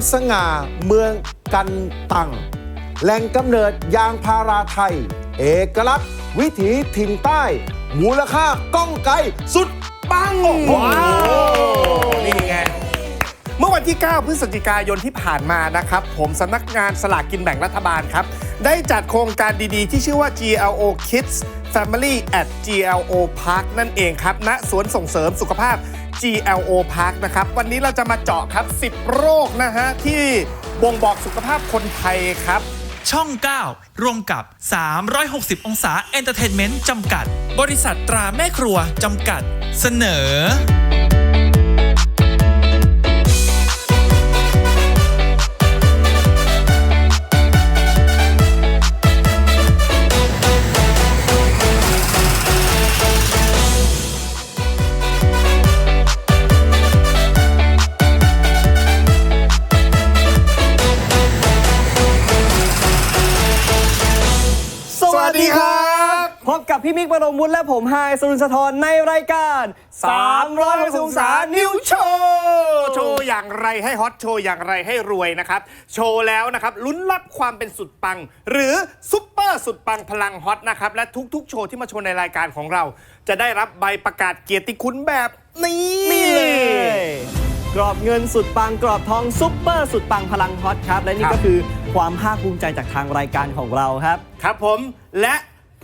งามสง่าเมืองกันตัง แหล่งกำเนิดยางพาราไทย เอกลักษณ์ วิถีถิ่นใต้ มูลค่าก้องไกลสุดปังว้าวนี่ไงเมื่อวันที่ 9 พฤศจิกายนที่ผ่านมานะครับ ผมสำนักงานสลากกินแบ่งรัฐบาลครับ ได้จัดโครงการดีๆ ที่ชื่อว่า GLO Kids Family at GLO Park นั่นเองครับณสวนส่งเสริมสุขภาพ GLO Park นะครับ วันนี้เราจะมาเจาะครับ 10 โรคนะฮะ ที่บ่งบอกสุขภาพคนไทยครับ ช่อง 9 ร่วมกับ 360 องศาเอนเตอร์เทนเมนต์จำกัด บริษัทตราแม่ครัวจำกัด เสนอ พบกับพี่มิกบรมวุฒิและผมไฮายสรุนสะทรในรายการ360องศานิวโชว์โชว์อย่างไรให้ฮอตโชว์อย่างไรให้รวยนะครับ โชว์แล้วนะครับลุ้นรับความเป็นสุดปัง หรือซุปเปอร์สุดปังพลังฮอตนะครับและทุกๆ โชว์ที่มาโชว์ในรายการของเรา จะได้รับใบประกาศเกียรติคุณแบบนี้นี่เลยกรอบเงินสุดปังกรอบทองซุปเปอร์สุดปังพลังฮอตครับ และนี่ก็คือความภาคภูมิใจจากทางรายการของเราครับ ครับผมและ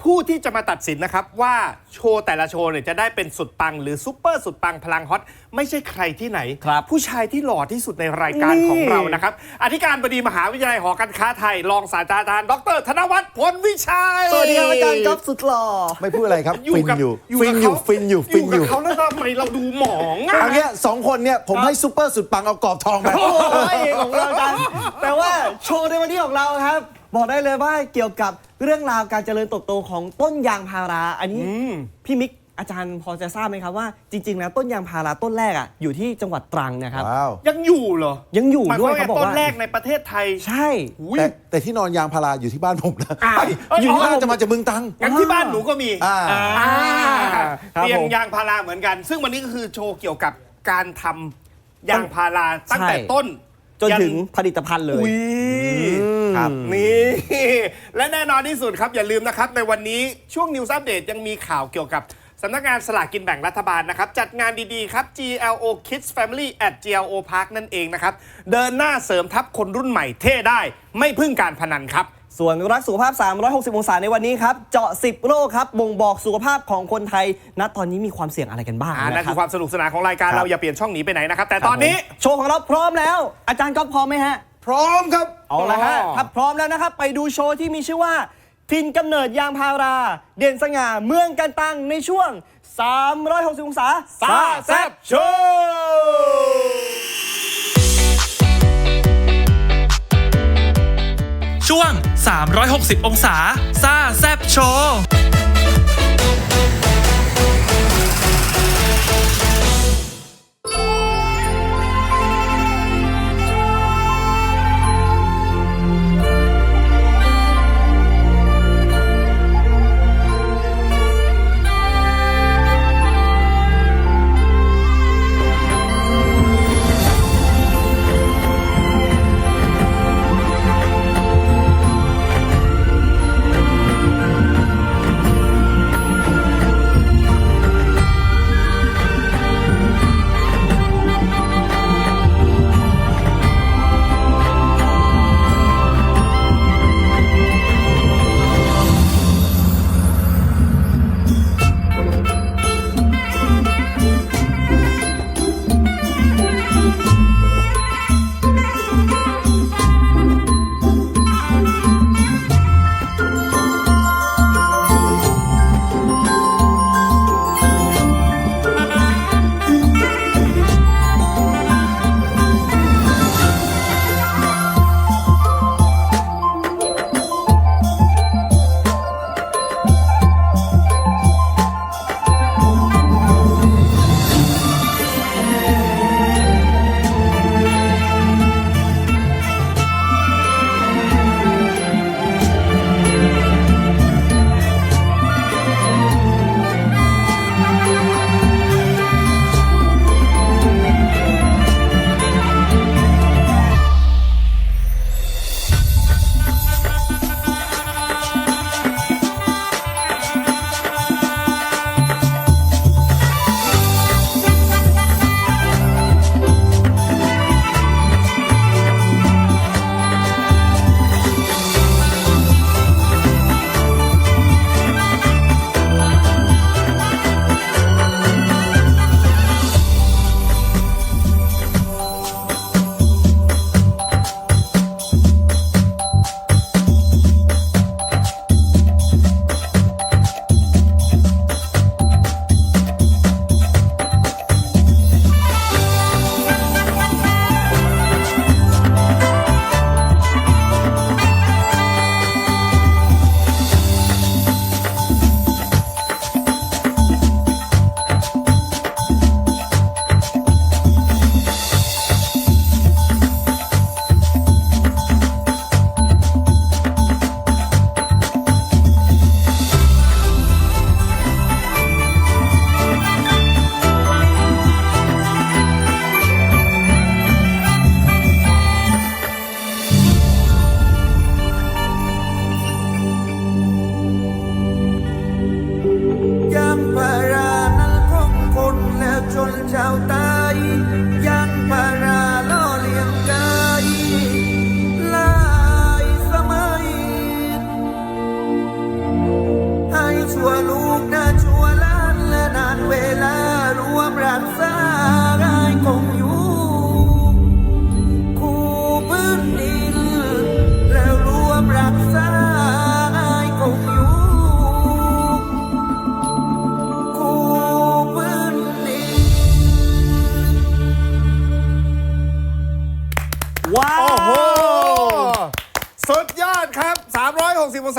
ผู้ที่จะมาตัดสินนะครับว่าโชว์แต่ละโชว์เนี่ยจะได้เป็นสุดปังหรือซุปเปอร์สุดปังพลังฮอตไม่ใช่ใครที่ไหน ครับผู้ชายที่หล่อที่สุดในรายการนี่ ของเรานะครับอธิการบดีมหาวิทยาลัยหอการค้าไทยรองศาสตราจารย์ดรธนวัฒน์พลวิชัย สวัสดีครับอาจารย์ก๊อฟสุดหล่อ ไม่พูดอะไรครับอยู่ฟินกับอยู่อยู่ฟิกับนอยู่เขาฟินอยู่ ฟินออยู่ยู่ กับเขาแล้วทำไมเราดูหมองอะเอาเนี้ยสองคนเนี่ย ผมให้ซูเปอร์สุดปังเอากรอบทองไป โอ้ยของเราจังแต่ว่าโชว์ในวันนี้ของเราครับ บอกได้เลยว่าเกี่ยวกับเรื่องราวการเจริญเติบโตของต้นยางพารา อันนี้พี่มิกอาจารย์พอจะทราบไหมครับว่าจริงๆแล้วต้นยางพาราต้นแรกอะอยู่ที่จังหวัดตรังนะครับ ว้าวยังอยู่เหรอยังอยู่หมายคด้ววายมเขาว่าบอกต้นว่าแรกในประเทศไทยใช่ อุ้ยแต่แต่ที่นอนยางพาราอยู่ที่บ้านผมนะอ้าวไอ้อยู่ที่บ้านเอ้ยจะมาจากเมืองตรัง งั้นที่บ้านหนูก็มีอ่า อ่าครับเตียงผมยางพาราเหมือนกัน ซึ่งวันนี้ก็คือโชว์เกี่ยวกับการทำยางพาราตั้งแต่ใช่ ต้น จนยัถึงผลิตภัณฑ์เลยอุ้ยครับ นี่ และแน่นอนที่สุดครับ อย่าลืมนะครับ ในวันนี้ช่วง News Update ยังมีข่าวเกี่ยวกับสำนักงานสลากกินแบ่งรัฐบาลนะครับ จัดงานดีๆ ครับ GLO Kids Family at GLO Park นั่นเองนะครับ เดินหน้าเสริมทัพคนรุ่นใหม่เท่ได้ ไม่พึ่งการพนันครับ ส่วนรักสุขภาพ 360 องศาในวันนี้ครับ เจาะ 10 โรคครับ บ่งบอกสุขภาพของคนไทย ณ ตอนนี้มีความเสี่ยงอะไรกันบ้างอ่านั่นนะคคืรับ อความสนุกสนานของรายการครับ เราอย่าเปลี่ยนช่องหนีไปไหนนะครับ แต่ตอนนี้โชว์ของเราพร้อมแล้ว อาจารย์ก็พร้อมไหมฮะ พร้อมครับเอาละฮะอ๋อถ้าพร้อมแล้วนะครับ ไปดูโชว์ที่มีชื่อว่า ทินกำเนิดยางพารา เด่นสง่าเมืองกันตังในช่วง 360 องศา ซาแซบโชว์ ช่วง 360 องศา ซ่าแซบโชว์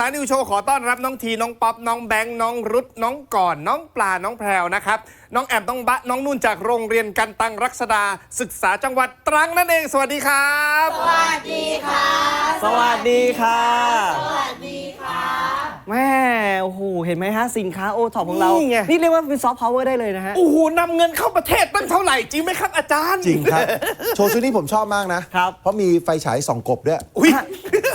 านิวโชว์ขอต้อนรับน้องทีน้องป๊อปน้องแบงค์น้องรุดน้องก่อน น้องปลาน้องแพรวนะครับ น้องแอมน้องบะน้องนุ่นจากโรงเรียนกันตังรักษดาศึกษาจังหวัดตรังนั่นเอง สวัสดีครับ สวัสดีค่ะ สวัสดีค่ะ แม่โอ้โหเห็นไหมฮะ สินค้าโอท็อปของเรา นี่ไง นี่เรียกว่าเป็นซอฟต์พาวเวอร์ได้เลยนะฮะ โอ้โหนำเงินเข้าประเทศตั้งเท่าไหร่จริงไหมครับอาจารย์จริงครับ โชว์ชุดนี้ผมชอบมากนะ ครับ เพราะมีไฟฉายส่องกบด้วยอุ้ย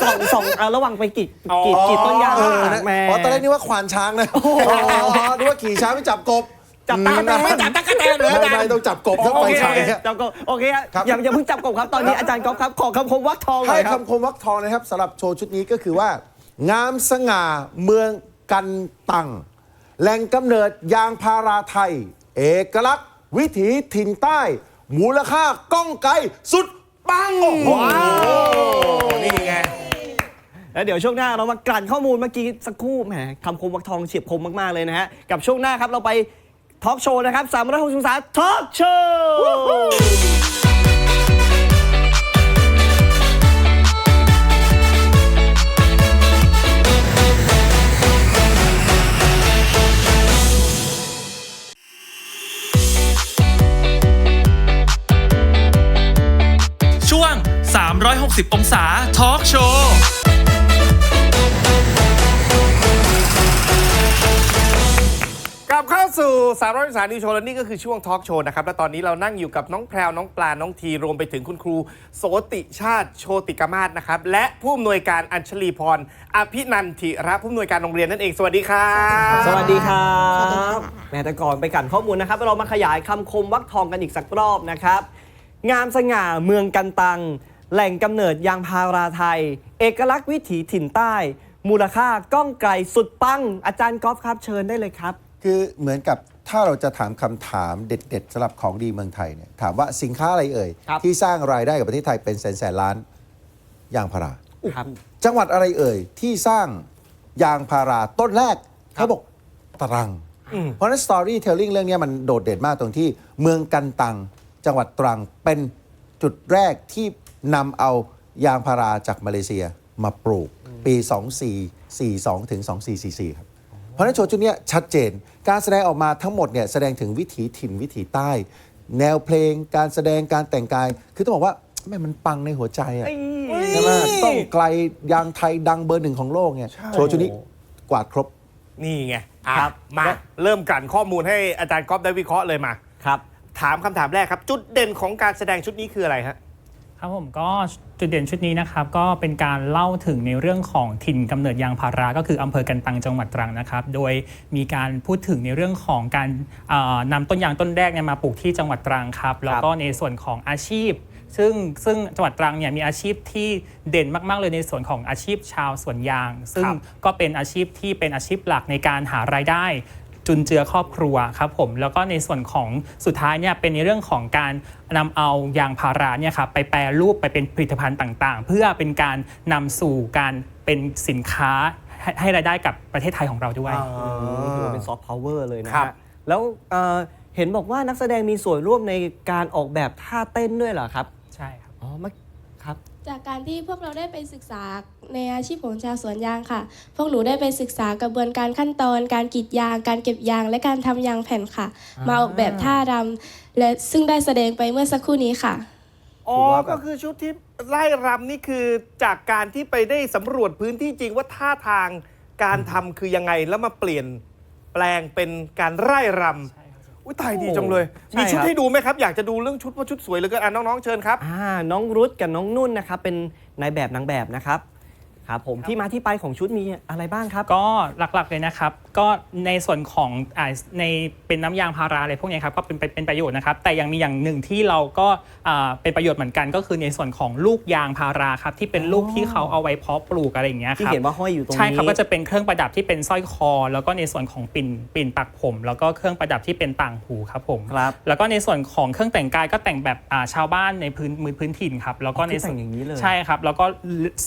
สองสองเอาระหว่างไปกรีดอ๋อกรีดกรีดต้นยางเออนะแม่ อ๋อตอนแรกนึกว่าควานช้างนะอ๋อนึกว่าขี่ช้างไปจับกบจับตาอืไม่จับตะกั่วแตนเหรอไม่อาจารย์ไม่ต้องจับกบถ้าไฟฉายเนี่ยจับกบโอเคฮะครับ อย่าอย่าเพิ่งจับกบครับตอนนี้อาจารย์ก๊อฟครับขอคำคมวักทองหน่ให้อยครับ คำคมวักทองนะครับสำหรับโชว์ชุดนี้ก็คือว่า งามสง่าเมืองกันตัง แหล่งกำเนิดยางพาราไทย เอกลักษณ์ วิถีถิ่นใต้ มูลค่าก้องไกลสุดปังว้าวนี่ไง แล้วเดี๋ยวช่วงหน้าเรามากลั่นข้อมูลเมื่อกี้สักครู่แหมคำคมวักทองเฉียบคมมาก ๆ เลยนะฮะ กับช่วงหน้าครับเราไปทอล์กโชว์นะครับ360องศาทอล์กโชว์ช่ว 360 องศาทอล์กโชว์กลับเข้าสู่สามร้อยสานิวโชว์และนี่ก็คือช่วงทอล์กโชว์นะครับ และตอนนี้เรานั่งอยู่กับน้องแพรว น้องปลา น้องที รวมไปถึงคุณครู โสติชาติโชติกมาศนะครับ และผู้อำนวยการอัญชลีพร อภินันทิระผู้อำนวยการโรงเรียนนั่นเอง สวัสดีครับสวัสดีครับแม่แต่ก่อนไปกลั่นข้อมูลนะครับ เรามาขยายคำคมวักทองกันอีกสักรอบนะครับ งามสง่าเมืองกันตัง แหล่งกำเนิดยางพาราไทย เอกลักษณ์วิถีถิ่นใต้ มูลค่าก้องไกลสุดปัง อาจารย์ก๊อฟครับเชิญได้เลยครับ คือเหมือนกับถ้าเราจะถามคำถามเด็ดๆสำหรับของดีเมืองไทยเนี่ยถามว่าสินค้าอะไรเอ่ย ครับ ที่สร้างรายได้กับประเทศไทยเป็นแสนแสนล้านยางพารา ครับ จังหวัดอะไรเอ่ย ที่สร้างยางพาราต้นแรกเขาบอกตรังเพราะฉะนั้นสตอรี่เทลลิ่งเรื่องเนี้ยมันโดดเด่นมากตรงที่เมืองกันตัง จังหวัดตรังเป็นจุดแรกที่ นำเอายางพาราจากมาเลเซียมาปลูก ปี 2442 ถึง 2444 ครับ เพราะฉะนั้นโชว์ชุดเนี้ยชัดเจน การแสดงออกมาทั้งหมดเนี่ยแสดงถึงวิถีถิ่นวิถีใต้ แนวเพลงการแสดงการแต่งกาย คือต้องบอกว่าแม่มันปังในหัวใจอะใช่ไหมต้องไกลยางไทยดังเบอร์หนึ่งของโลกเนี่ยโชว์ชุดนี้กวาดครบ นี่ไงอะครับ มาเริ่มกลั่นข้อมูลให้อาจารย์ก๊อฟได้วิเคราะห์เลยมา ครับ ถามคำถามแรกครับ จุดเด่นของการแสดงชุดนี้คืออะไรฮะ ครับผมก็จุดเด่นชุดนี้นะครับก็เป็นการเล่าถึงในเรื่องของถิ่นกำเนิดยางพาราก็คืออำเภอกันตังจังหวัดตรังนะครับ โดยมีการพูดถึงในเรื่องของการเอ่อนำต้นยางต้นแรกเนี่ยมาปลูกที่จังหวัดตรังครับแล้วก็ในส่วนของอาชีพ ซึ่งซึ่งจังหวัดตรังเนี่ยมีอาชีพที่เด่นมาก ๆ เลยในส่วนของอาชีพชาวสวนยาง ซึ่งครับก็เป็นอาชีพที่เป็นอาชีพหลักในการหารายได้ จุนเจือครอบครัวครับผมแล้วก็ในส่วนของสุดท้ายเนี่ยเป็นในเรื่องของการนำเอายางพาราเนี่ยครับไปแปรรูปไปเป็นผลิตภัณฑ์ต่างๆ เพื่อเป็นการนำสู่การเป็นสินค้าให้ให้รายได้กับประเทศไทยของเราด้วยถือว่าเป็นซอฟต์พาวเวอร์เลยนะครับฮะแล้วเอ่อเห็นบอกว่านักแสดงมีส่วนร่วมในการออกแบบท่าเต้นด้วยเหรอครับ ใช่ครับอ๋อมาครับ จากการที่พวกเราได้ไปศึกษาในอาชีพของชาวสวนยางค่ะ พวกหนูได้ไปศึกษากระบวนการขั้นตอน การกรีดยาง การเก็บยาง และการทำยางแผ่นค่ะ มาออกแบบท่ารำและซึ่งได้แสดงไปเมื่อสักครู่นี้ค่ะ อ๋อถือว่าแบบก็คือชุดที่ไล่รำนี่คือจากการที่ไปได้สำรวจพื้นที่จริงว่าท่าทางการทำคือยังไงแล้วมาเปลี่ยนแปลงเป็นการไล่รำ อุ้ยตายดีจังเลย ใช่มีชุดครับ ให้ดูไหมครับ อยากจะดูเรื่องชุดว่าชุดสวยเหลยก็อะน้องๆเชิญครับ อ่าน้องรุดกับน้องนุ่นนะครับ เป็นนายแบบนางแบบนะครับครับผมที่มาที่ไปของชุดมีอะไรบ้างครับ ก็หลักๆเลยนะครับ ก็ในส่วนของอาในเป็นน้ำยางพาราอะไรพวกเนี้ยครับก็เป็นเป็นเป็นประโยชน์นะครับ แต่ยังมีอย่างหนึ่งที่เราก็อ่าเป็นประโยชน์เหมือนกัน ก็คือในส่วนของลูกยางพาราครับที่เป็นลูกที่เขาเอาไว้เพาะปลูกอะไรอย่างเงี้ยที่ครับเห็นว่าห้อยอยู่ตรงนี้ใช่ครับก็จะเป็นเครื่องประดับที่เป็นสร้อยคอ แล้วก็ในส่วนของปิ่นปิ่นปักผม แล้วก็เครื่องประดับที่เป็นต่างหูครับผมครับแล้วก็ในส่วนของเครื่องแต่งกายก็แต่งแบบอ่าชาวบ้านในพื้นมือพื้นถิ่นครับแล้วก็อ๋อในคือแต่ส่วนงอย่างนี้เลยใช่ครับ แล้วก็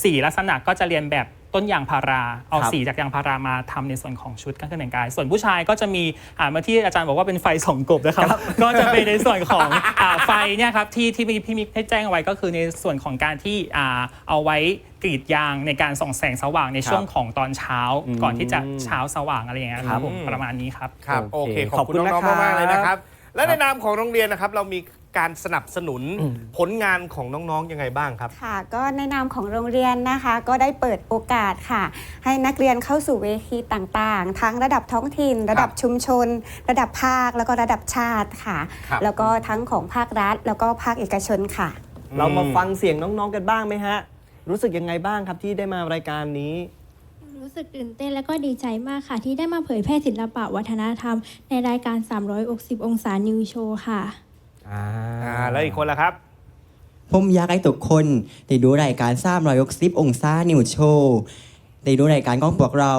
สีลักษณะก็จะเรียนแบบ ต้นยางพารา เอาครับสีจากยางพารามาทำในส่วนของชุดการแต่งกาย ส่วนผู้ชายก็จะมีอ่าเมื่อที่อาจารย์บอกว่าเป็นไฟสองกบนะครับ ก็จะเป็นในส่วนของอ่าไฟเนี่ยครับที่ที่พี่มิกให้แจ้งเอาไว้ก็คือในส่วนของการที่อ่าเอาไว้กรีดยางในการส่องแสงสว่างในช่วงของตอนเช้า ก่อนที่จะเช้าสว่างอะไรอย่างเงี้ยครับผมประมาณนี้ครับครับโอโอเคเคขอบคุณขอบคุณน้องๆนะครับมากๆเลยนะครับและในนามของโรงเรียนนะครับเรามี การสนับสนุนผลงานของน้องๆยังไงบ้างครับ ค่ะ ก็ในนามของโรงเรียนนะคะ ก็ได้เปิดโอกาสค่ะ ให้นักเรียนเข้าสู่เวทีต่างๆ ทั้งระดับท้องถิ่น ระดับชุมชน ระดับภาคแล้วก็ระดับชาติค่ะ ครับ แล้วก็ทั้งของภาครัฐ แล้วก็ภาคเอกชนค่ะ เรามาฟังเสียงน้องๆกันบ้างไหมฮะ รู้สึกยังไงบ้างครับที่ได้มารายการนี้ รู้สึกตื่นเต้นและก็ดีใจมากค่ะ ที่ได้มาเผยแพร่ศิลปะวัฒนธรรม ในรายการ 360 องศานิวโชว์ค่ะ อ่าแล้วอีกคนละครับ ผมอยากให้ทุกคนได้ดูรายการ360องศานิวโชว์ได้ดูรายการของพวกเรา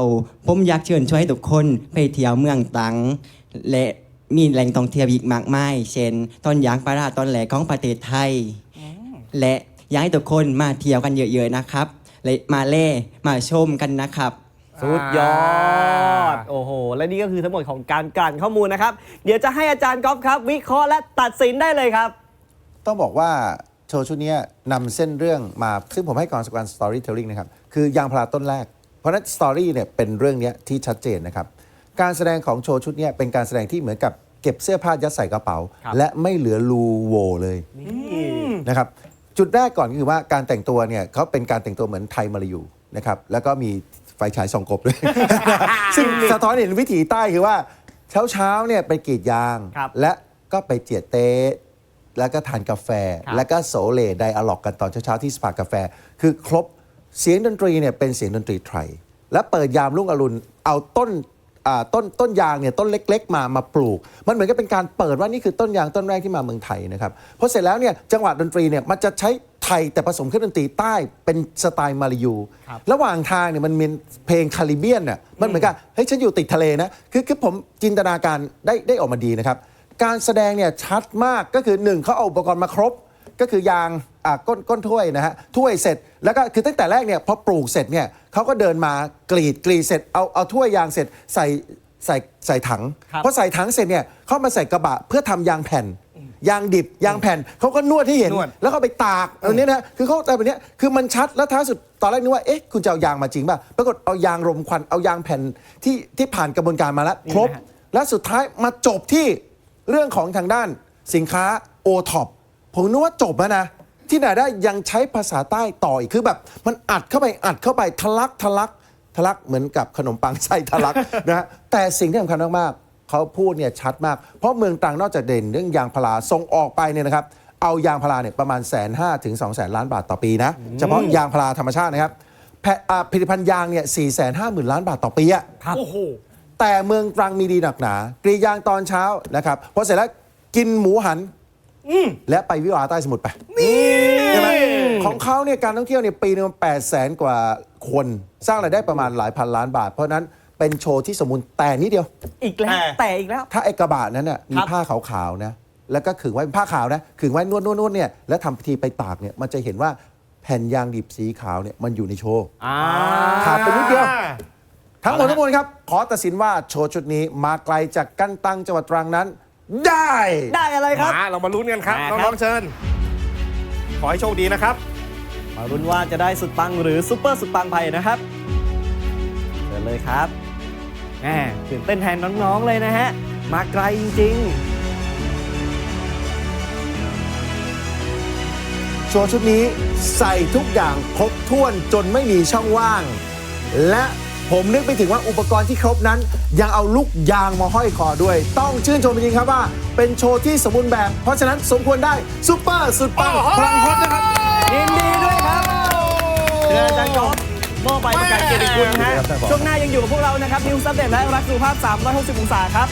ผมอยากเชิญชวนให้ทุกคนไปเที่ยวเมืองตรัง และมีแหล่งท่องเที่ยวอีกมากมาย เช่นต้นยางพาราต้นแหลกของประเทศไทย และอยากให้ทุกคนมาเที่ยวกันเยอะๆนะครับและมาเล่มาชมกันนะครับ สุดยอด โอ้โห และนี่ก็คือทั้งหมดของการกลั่นข้อมูลนะครับ เดี๋ยวจะให้อาจารย์ก๊อฟครับ วิเคราะห์และตัดสินได้เลยครับ ต้องบอกว่าโชว์ชุดเนี้ยนำเส้นเรื่องมา ซึ่งผมให้ก่อนสกวันสตอรี่เทลลิ่งนะครับ คือยางพาราต้นแรก เพราะฉะนั้นสตอรี่เนี่ยเป็นเรื่องเนี้ยที่ชัดเจนนะครับ การแสดงของโชว์ชุดเนี้ยเป็นการแสดงที่เหมือนกับเก็บเสื้อผ้ายัดใส่กระเป๋าครับและไม่เหลือรูโหวเลยนะครับจุดแรกก่อนก็คือว่าการแต่งตัวเนี่ยเขาเป็นการแต่งตัวเหมือนไทยมาลายูนะครับแล้วก็มี ไฟฉายส่องกบด้วย ซึ่งสะท้อนเห็นวิถีใต้คือว่า เช้าเช้าๆเนี่ยไปกรีดยาง ครับและก็ไปเจียดเต๊ะแล้วก็ทานกาแฟ ครับ แล้วก็โสเลไดอะล็อกกันตอนเช้าๆที่สปากาแฟ คือครบเสียงดนตรีเนี่ยเป็นเสียงดนตรีไทย และเปิดยามรุ่งอรุณเอาต้นอ่าต้นต้นยางเนี่ยต้นเล็ก ๆ มามาปลูก มันเหมือนกับเป็นการเปิดว่านี่คือต้นยางต้นแรกที่มาเมืองไทยนะครับพอเสร็จแล้วเนี่ยจังหวะดนตรีเนี่ยมันจะใช้ ไทยแต่ผสมเครื่องดนตรีใต้เป็นสไตล์มาลายูระหว่างทางเนี่ยมันมีเพลงคาริเบียนเนี่ยมันเหมือนกับเฮ้ยฉันอยู่ติดทะเลนะคือคือผมจินตนาการได้ได้ออกมาดีนะครับ การแสดงเนี่ยชัดมากก็คือหนึ่งเขาเอาอุปกรณ์มาครบ ก็คือยางอ่าก้นก้นถ้วยนะฮะถ้วยเสร็จแล้วก็คือตั้งแต่แรกเนี่ยพอปลูกเสร็จเนี่ยเขาก็เดินมากรีดกรีดเสร็จเอาเอาถ้วยยางเสร็จใส่ใส่ใส่ถังครับ พอใส่ถังเสร็จเนี่ยเขามาใส่กระบะเพื่อทำยางแผ่น ยางดิบยางแผ่นเขาก็นวดให้เห็น นวด แล้วก็ไปตากอันนี้นะคือเขาแต่แบบเนี้ยคือมันชัดแล้วท้ายสุดตอนแรกนึกว่าเอ๊ะคุณจะเอายางมาจริงป่ะปรากฏเอายางรมควันเอายางแผ่นที่ที่ผ่านกระบวนการมาแล้วครบนี่นะฮะและสุดท้ายมาจบที่เรื่องของทางด้านสินค้าโอท็อปผมนึกว่าจบแล้วนะ ที่ไหนได้ยังใช้ภาษาใต้ต่ออีกคือแบบ มันอัดเข้าไปอัดเข้าไปทะลักทะลักทะลักเหมือนกับขนมปังไส้ทะลักนะฮะแต่สิ่งที่สำคัญมากๆ เขาพูดเนี่ยชัดมาก เพราะเมืองตรังนอกจากเด่นเรื่องยางพาราส่งออกไปเนี่ยนะครับ เอายางพาราเนี่ยประมาณแสนห้าถึงสองแสนล้านบาทต่อปีนะ เฉพาะยางพาราธรรมชาตินะครับแพอ่าผลิตภัณฑ์ยางเนี่ยสี่แสนห้าหมื่นล้านบาทต่อปีอะโอ้โหแต่เมืองตรังมีดีหนักหนากรีดยางตอนเช้านะครับพอเสร็จแล้วกินหมูหันและไปวิวาห์ใต้สมุทรไปใช่ไหมของเขาเนี่ยการท่องเที่ยวเนี่ยปีนึงแปดแสนกว่าคน สร้างรายได้ประมาณหลายพันล้านบาท เพราะฉะนั้น เป็นโชว์ที่สมบูรณ์แต่นิดเดียว อีกแล้ว แต่แต่อีกแล้ว ถ้าไอ้กระบะนั้นน่ะมีครับผ้าขาวๆนะแล้วก็ขึงไว้เป็นผ้าขาวนะขึงไว้นวดนวดนวดเนี่ยแล้วทำพิธีไปตากเนี่ยมันจะเห็นว่าแผ่นยางดิบสีขาวเนี่ยมันอยู่ในโชว์อ่าขาดไปนิดเดียว ทั้งหมดทั้งมวลครับ ขอตัดสินว่าโชว์ชุดนี้มาไกลจากกั้นตังจังหวัดตรังนั้น ได้ ได้อะไรครับมาเรามาลุ้นกันครับมาครับน้องๆเชิญ ขอให้โชคดีนะครับ มารุ้นว่าจะได้สุดปังหรือซุปเปอร์สุดปังไปนะครับเชิญเลยครับ แหมตื่นเต้นแทนน้องๆเลยนะฮะ มาไกลจริงโชว์ชุดนี้ใส่ทุกอย่างครบถ้วนจนไม่มีช่องว่าง และผมนึกไปถึงว่าอุปกรณ์ที่ครบนั้น ยังเอาลูกยางมาห้อยคอด้วย ต้องชื่นชมจริงๆครับว่า เป็นโชว์ที่สมบูรณ์แบบ เพราะฉะนั้นสมควรได้ซุปเปอร์สุดปังโอ้โหพลังฮอตนะครับๆยินดีด้วยครับเชิญอาจารย์กอล์ฟ มอบไปประกาศเกียรติคุณฮะครับครับผมช่วงหน้ายังอยู่กับพวกเรานะครับนิวซับเดตและรักสุขภาพ 360 องศาครับ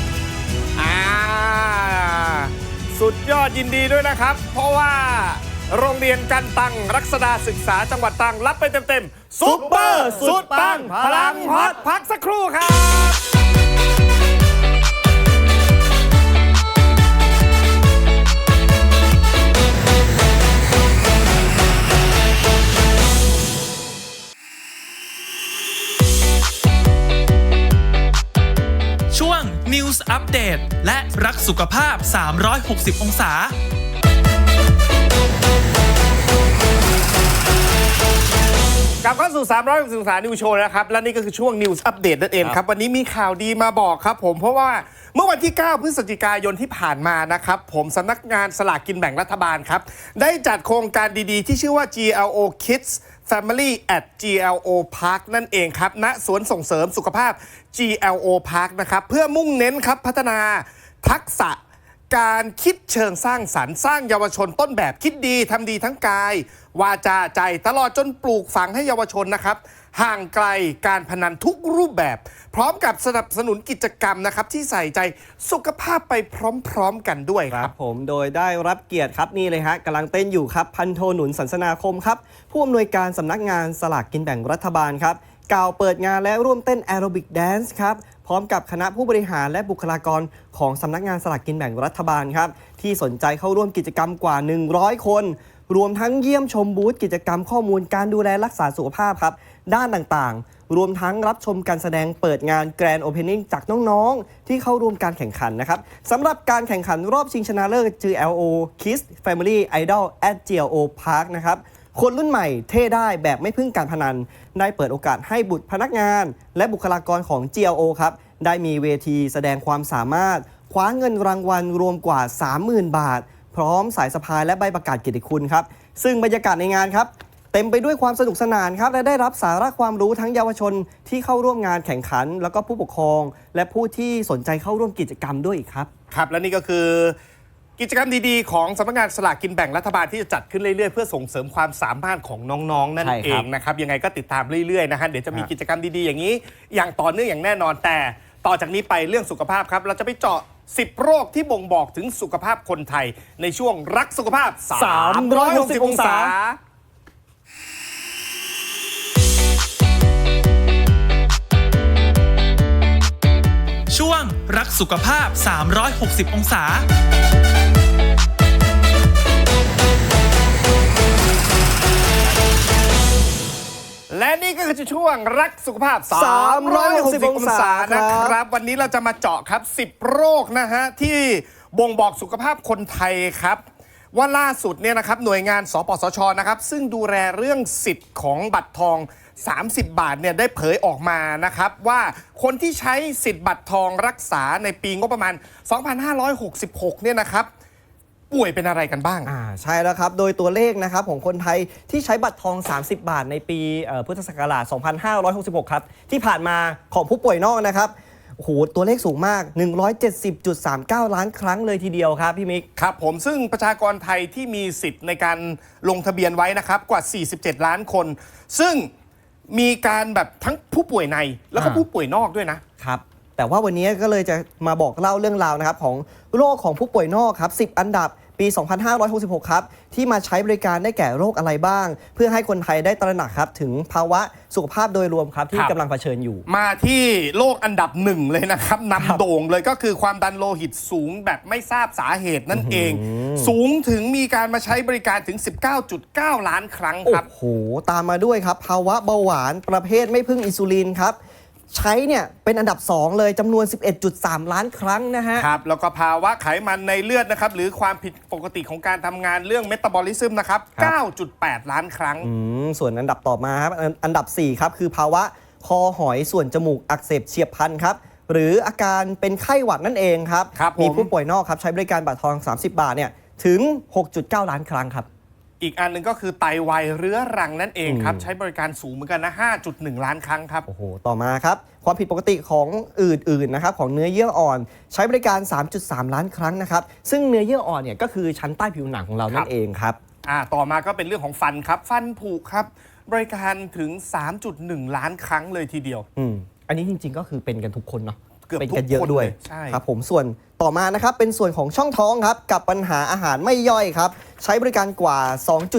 อ่าสุดยอดยินดีด้วยนะครับ เพราะว่าโรงเรียนกันตัง รักษดาศึกษาจังหวัดตรังรับไปเต็มๆซุปเปอร์ สุดปังพลังฮอตพักสักครู่ครับ ด็ดและรักสุขภาพ 360 องศา กลับเข้าสู่300องศานิวโชว์นะครับ และนี่ก็คือช่วงนิวส์อัปเดตนั่นเองครับ วันนี้มีข่าวดีมาบอกครับผมเพราะว่า เมื่อวันที่ 9 พฤศจิกายนที่ผ่านมานะครับ ผมสำนักงานสลากกินแบ่งรัฐบาลครับ ได้จัดโครงการดีๆ ที่ชื่อว่า GLO Kids Family at GLO Park นั่นเองครับณสวนส่งเสริมสุขภาพ GLO Park นะครับ เพื่อมุ่งเน้นครับพัฒนาทักษะ การคิดเชิงสร้างสรรค์สร้างเยาวชนต้นแบบคิดดีทำดีทั้งกาย วาจาใจตลอดจนปลูกฝังให้เยาวชนนะครับ ห่างไกลการพนันทุกรูปแบบ พร้อมกับสนับสนุนกิจกรรมนะครับที่ใส่ใจสุขภาพไปพร้อมๆกันด้วยคครัรับ บผมโดยได้รับเกียรติครับนี่เลยฮะกำลังเต้นอยู่ครับพันโทหนุนสันสนาคมครับผู้อำนวยการสำนักงานสลากกินแบ่งรัฐบาลครับ กล่าวเปิดงานและร่วมเต้นแอโรบิกแดนซ์ครับ พร้อมกับคณะผู้บริหารและบุคลากรของสำนักงานสลากกินแบ่งรัฐบาลครับ ที่สนใจเข้าร่วมกิจกรรมกว่า 100 คน รวมทั้งเยี่ยมชมบูธกิจกรรมข้อมูลการดูแลรักษาสุขภาพครับ ด้านต่างๆ รวมทั้งรับชมการแสดงเปิดงานแกรนด์โอเพนนิ่งจากน้องๆ ที่เข้าร่วมการแข่งขันนะครับสำหรับการแข่งขันรอบชิงชนะเลิศ GLO Kids Family Idol at GLO Park นะครับ คนรุ่นใหม่เท่ได้แบบไม่พึ่งการพนัน ได้เปิดโอกาสให้บุตรพนักงาน และบุคลากรของ GLO ครับ ได้มีเวทีแสดงความสามารถ คว้าเงินรางวัลรวมกว่า 30,000 บาท พร้อมสายสะพายและใบประกาศเกียรติคุณครับ ซึ่งบรรยากาศในงานครับเต็มไปด้วยความสนุกสนานครับ และได้รับสาระความรู้ทั้งเยาวชนที่เข้าร่วมงานแข่งขัน แล้วก็ผู้ปกครอง และผู้ที่สนใจเข้าร่วมกิจกรรมด้วยอีกครับ ครับ และนี่ก็คือ กิจกรรมดีๆ ของสำนักงานสลากกินแบ่งรัฐบาลที่จะจัดขึ้นเรื่อยๆ เพื่อส่งเสริมความสามารถของน้องๆ นั่นใช่เอครังบนะครับยังไงก็ติดตามเรื่อยๆนะฮะเดี๋ยวจะมีครับกิจกรรมดีๆ อย่างนี้ อย่างต่อเนื่องอย่างแน่นอนแต่ต่อจากนี้ไปเรื่องสุขภาพครับ เราจะไปเจาะ 10 โรคที่บ่งบอกถึงสุขภาพคนไทย ในช่วงรักสุขภาพ360 องศา ช่วงรักสุขภาพ 360 องศา และนี่ก็คือช่วงรักสุขภาพ360องศานะครับ วันนี้เราจะมาเจาะครับ 10 โรคนะฮะ ที่บ่งบอกสุขภาพคนไทยครับ ว่าล่าสุดเนี่ยนะครับหน่วยงาน สปสชนะครับ ซึ่งดูแลเรื่องสิทธิ์ของบัตรทอง 30 บาทเนี่ยได้เผยออกมานะครับ ว่าคนที่ใช้สิทธิ์บัตรทองรักษาในปีงบประมาณ 2566 เนี่ยนะครับ ป่วยเป็นอะไรกันบ้าง อ่าใช่แล้วครับ โดยตัวเลขนะครับของคนไทยที่ใช้บัตรทอง 30 บาทในปีเอ่อพุทธศักราช 2566 ครับ ที่ผ่านมาของผู้ป่วยนอกนะครับโอ้โหตัวเลขสูงมาก 170.39 ล้านครั้งเลยทีเดียวครับพี่มิก ครับผมซึ่งประชากรไทยที่มีสิทธิ์ในการลงทะเบียนไว้นะครับกว่า 47 ล้านคน ซึ่งมีการแบบทั้งผู้ป่วยในแล้วก็อ่า ผู้ป่วยนอกด้วยนะ ครับ แต่ว่าวันนี้ก็เลยจะมาบอกเล่าเรื่องราวนะครับของโรคของผู้ป่วยนอกครับ 10 อันดับ ปี 2566 ครับ ที่มาใช้บริการได้แก่โรคอะไรบ้าง เพื่อให้คนไทยได้ตระหนักครับ ถึงภาวะสุขภาพโดยรวมครับที่ครับ กำลังเผชิญอยู่ มาที่โรคอันดับหนึ่งเลยนะครับนำโด่งเลยก็คือความดันโลหิตสูงแบบไม่ทราบสาเหตุนั่นเอง สูงถึงมีการมาใช้บริการถึง 19.9 ล้านครั้งโอ้ครับโห ตามมาด้วยครับ ภาวะเบาหวานประเภทไม่พึ่งอินซูลินครับ ใช้เนี่ยเป็นอันดับ 2 เลยจำนวน 11.3 ล้านครั้งนะฮะ ครับ แล้วก็ภาวะไขมันในเลือดนะครับ หรือความผิดปกติของการทำงานเรื่องเมตาบอลิซึมนะครับ ครับ 9.8 ล้านครั้ง อืมส่วนอันดับต่อมาครับอันอันดับ 4 ครับ คือภาวะคอหอยส่วนจมูกอักเสบเฉียบพลันครับ หรืออาการเป็นไข้หวัดนั่นเองครับ ครับผม มีผู้ป่วยนอกครับ ใช้บริการบัตรทอง 30 บาทเนี่ยถึง 6.9 ล้านครั้งครับ อีกอันหนึ่งก็คือไตวายเรื้อรังนั่นเองครับอืมใช้บริการสูงเหมือนกันนะ 5.1 ล้านครั้งครับ โอ้โห ต่อมาครับ ความผิดปกติของอื่นๆนะครับของเนื้อเยื่ออ่อน ใช้บริการ 3.3 ล้านครั้งนะครับ ซึ่งเนื้อเยื่ออ่อนเนี่ยก็คือชั้นใต้ผิวหนังของเรานั่ครันบเองครับอ่าต่อมาก็เป็นเรื่องของฟันครับ ฟันผุครับ บริการถึง 3.1 ล้านครั้งเลยทีเดียว อืมอันนี้จริงๆก็คือเป็นกันทุกคนเนาะ เกือบเป็นทุกันกเยอะคนด้วยเลยใช่ ครับผมส่วนต่อมานะครับเป็นส่วนของช่องท้องครับกับปัญหาอาหารไม่ย่อยครับ ใช้บริการกว่า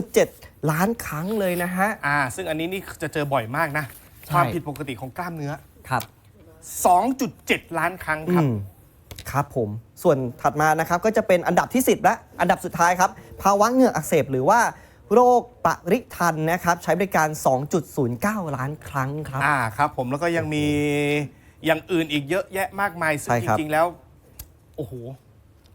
2.7 ล้านครั้งเลยนะฮะ อ่า ซึ่งอันนี้นี่จะเจอบ่อยมากนะ ใช่ ความผิดปกติของกล้ามเนื้อ ครับ 2.7 ล้านครั้งครับ อืมครับผมส่วนถัดมานะครับก็จะเป็นอันดับที่ 10 และอันดับสุดท้ายครับ ภาวะเหงือกอักเสบหรือว่าโรคปริทันนะครับ ใช้บริการ 2.09 ล้านครั้งครับ อ่า ครับผมแล้วก็ยังมี อย่างอื่นอีกเยอะแยะมากมายซึ่งใช่จครับ ริงๆแล้ว โอ้โห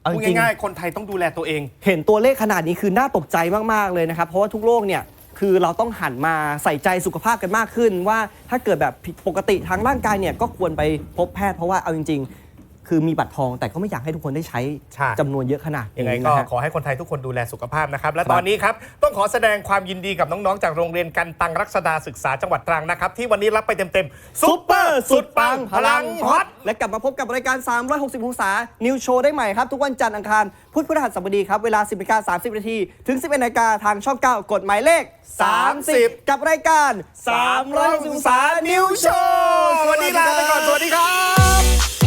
เอาพูดจริงๆ ง่ายๆ คนไทยต้องดูแลตัวเอง เห็นตัวเลขขนาดนี้คือน่าตกใจมาก ๆ เลยนะครับ เพราะว่าทุกโรคเนี่ยคือเราต้องหันมาใส่ใจสุขภาพกันมากขึ้น ว่าถ้าเกิดแบบผิดปกติทางร่างกายเนี่ยก็ควรไปพบแพทย์เพราะว่าเอาจริงๆ คือมีบัตรทองแต่ก็ไม่อยากให้ทุกคนได้ใช้ใช่ จำนวนเยอะขนาดยังไงนี้ก็นะฮะ ขอให้คนไทยทุกคนดูแลสุขภาพนะครับ และครับ ตอนนี้ครับ ต้องขอแสดงความยินดีกับน้องๆ จากโรงเรียนกันตังรักษดาศึกษาจังหวัดตรังนะครับ ที่วันนี้รับไปเต็มๆซุปเปอร์สุดปังพลังฮอต และกลับมาพบกับรายการ 360องศา นิวโชว์ได้ใหม่ครับ ทุกวันจันทร์อังคาร พุธพฤหัสบดีครับ เวลา 10นาฬิกา30 นาที ถึง 11นาฬิกาทางช่อง 9 กฎหมายเลข 30 กับรายการ360องศา นิวโชว์วันนี้ลาไปก่อนสวัสดีครับ